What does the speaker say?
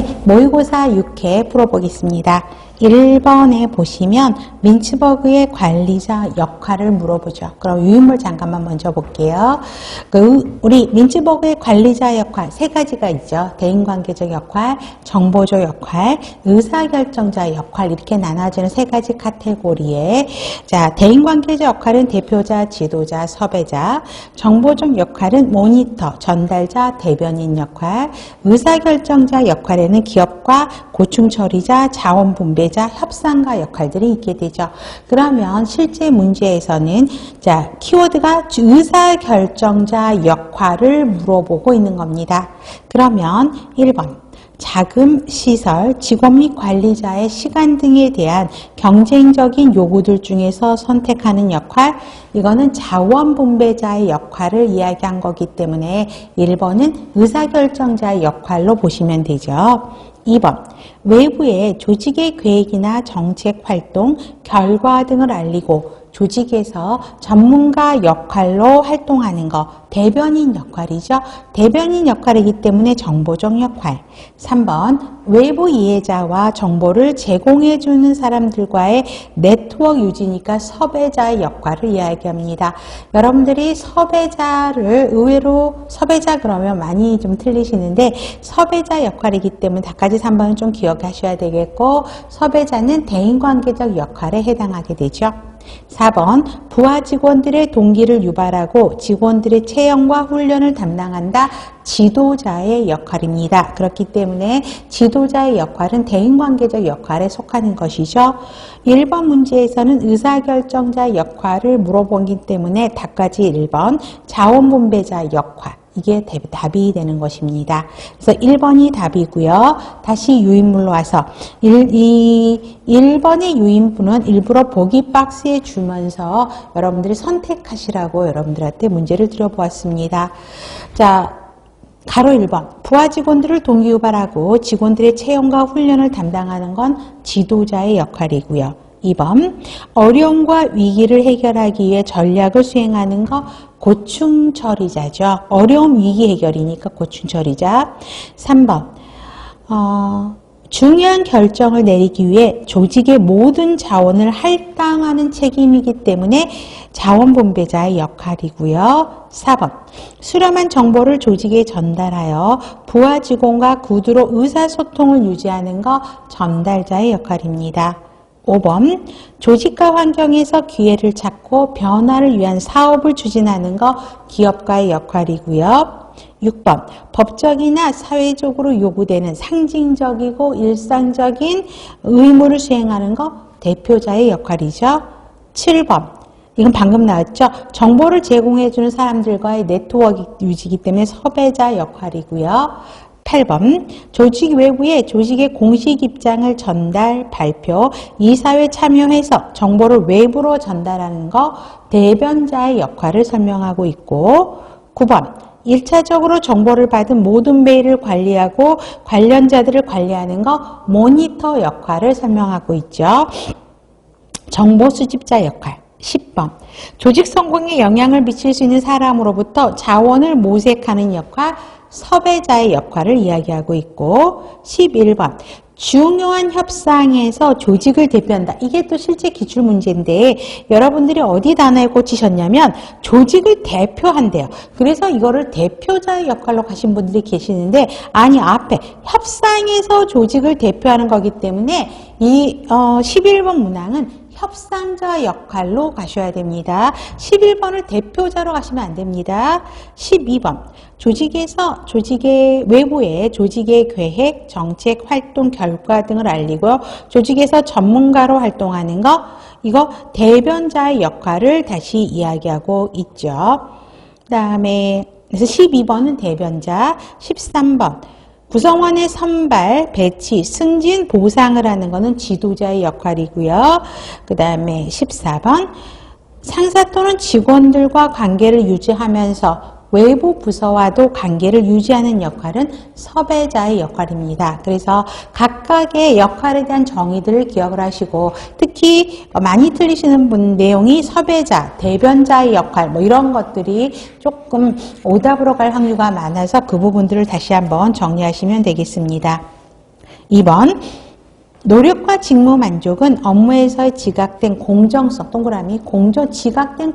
네, 모의고사 6회 풀어보겠습니다. 1번에 보시면 민츠버그의 관리자 역할을 물어보죠. 그럼 유인물 잠깐만 먼저 볼게요. 그 우리 민츠버그의 관리자 역할 세 가지가 있죠. 대인관계적 역할, 정보조 역할, 의사결정자 역할 이렇게 나눠지는 세 가지 카테고리에 자 대인관계적 역할은 대표자, 지도자, 섭외자, 정보적 역할은 모니터, 전달자, 대변인 역할, 의사결정자 역할에는 기업과 고충 처리자, 자원 분배 자, 협상가 역할들이 있게 되죠. 그러면 실제 문제에서는 자 키워드가 의사결정자 역할을 물어보고 있는 겁니다. 그러면 1번 자금, 시설, 직원 및 관리자의 시간 등에 대한 경쟁적인 요구들 중에서 선택하는 역할, 이거는 자원 분배자의 역할을 이야기한 거기 때문에 1번은 의사결정자의 역할로 보시면 되죠. 2번 외부의 조직의 계획이나 정책 활동, 결과 등을 알리고 조직에서 전문가 역할로 활동하는 거 대변인 역할이죠. 대변인 역할이기 때문에 정보적 역할. 3번 외부 이해자와 정보를 제공해 주는 사람들과의 네트워크 유지니까 섭외자의 역할을 이야기합니다. 여러분들이 섭외자를 의외로 섭외자 그러면 많이 좀 틀리시는데 섭외자 역할이기 때문에 다까지 3번은 좀 기억하셔야 되겠고 섭외자는 대인관계적 역할에 해당하게 되죠. 4번 부하 직원들의 동기를 유발하고 직원들의 채용과 훈련을 담당한다. 지도자의 역할입니다. 그렇기 때문에 지도자의 역할은 대인관계적 역할에 속하는 것이죠. 1번 문제에서는 의사결정자 역할을 물어보기 때문에 답까지 1번 자원분배자 역할 이게 답이 되는 것입니다. 그래서 1번이 답이고요. 다시 유인물로 와서 1, 이 1번의 유인물은 일부러 보기 박스에 주면서 여러분들이 선택하시라고 여러분들한테 문제를 드려보았습니다. 자, 가로 1번 부하 직원들을 동기유발하고 직원들의 채용과 훈련을 담당하는 건 지도자의 역할이고요. 2번 어려움과 위기를 해결하기 위해 전략을 수행하는 거 고충 처리자죠. 어려움 위기 해결이니까 고충 처리자. 3번 어, 중요한 결정을 내리기 위해 조직의 모든 자원을 할당하는 책임이기 때문에 자원분배자의 역할이고요. 4번 수렴한 정보를 조직에 전달하여 부하 직원과 구두로 의사소통을 유지하는 거 전달자의 역할입니다. 5번 조직과 환경에서 기회를 찾고 변화를 위한 사업을 추진하는 거 기업가의 역할이고요. 6번 법적이나 사회적으로 요구되는 상징적이고 일상적인 의무를 수행하는 거 대표자의 역할이죠. 7번 이건 방금 나왔죠. 정보를 제공해 주는 사람들과의 네트워크 유지기 때문에 섭외자 역할이고요. 8번 조직 외부에 조직의 공식 입장을 전달, 발표, 이사회 참여해서 정보를 외부로 전달하는 거 대변자의 역할을 설명하고 있고 9번 1차적으로 정보를 받은 모든 메일을 관리하고 관련자들을 관리하는 거 모니터 역할을 설명하고 있죠. 정보 수집자 역할 10번 조직 성공에 영향을 미칠 수 있는 사람으로부터 자원을 모색하는 역할 섭외자의 역할을 이야기하고 있고 11번 중요한 협상에서 조직을 대표한다. 이게 또 실제 기출 문제인데 여러분들이 어디 단어에 꽂히셨냐면 조직을 대표한대요. 그래서 이거를 대표자의 역할로 가신 분들이 계시는데 아니 앞에 협상에서 조직을 대표하는 거기 때문에 이 어, 11번 문항은 협상자 역할로 가셔야 됩니다. 11번을 대표자로 가시면 안 됩니다. 12번 조직에서 조직의 외부에 조직의 계획, 정책, 활동 결과 등을 알리고 조직에서 전문가로 활동하는 거 이거 대변자의 역할을 다시 이야기하고 있죠. 그 다음에 그래서 12번은 대변자, 13번 구성원의 선발, 배치, 승진, 보상을 하는 것은 지도자의 역할이고요. 그 다음에 14번 상사 또는 직원들과 관계를 유지하면서 외부 부서와도 관계를 유지하는 역할은 섭외자의 역할입니다. 그래서 각각의 역할에 대한 정의들을 기억을 하시고 특히 많이 틀리시는 분 내용이 섭외자, 대변자의 역할 뭐 이런 것들이 조금 오답으로 갈 확률가 많아서 그 부분들을 다시 한번 정리하시면 되겠습니다. 2번 노력과 직무 만족은 업무에서의 지각된 공정성 동그라미 공정 지각된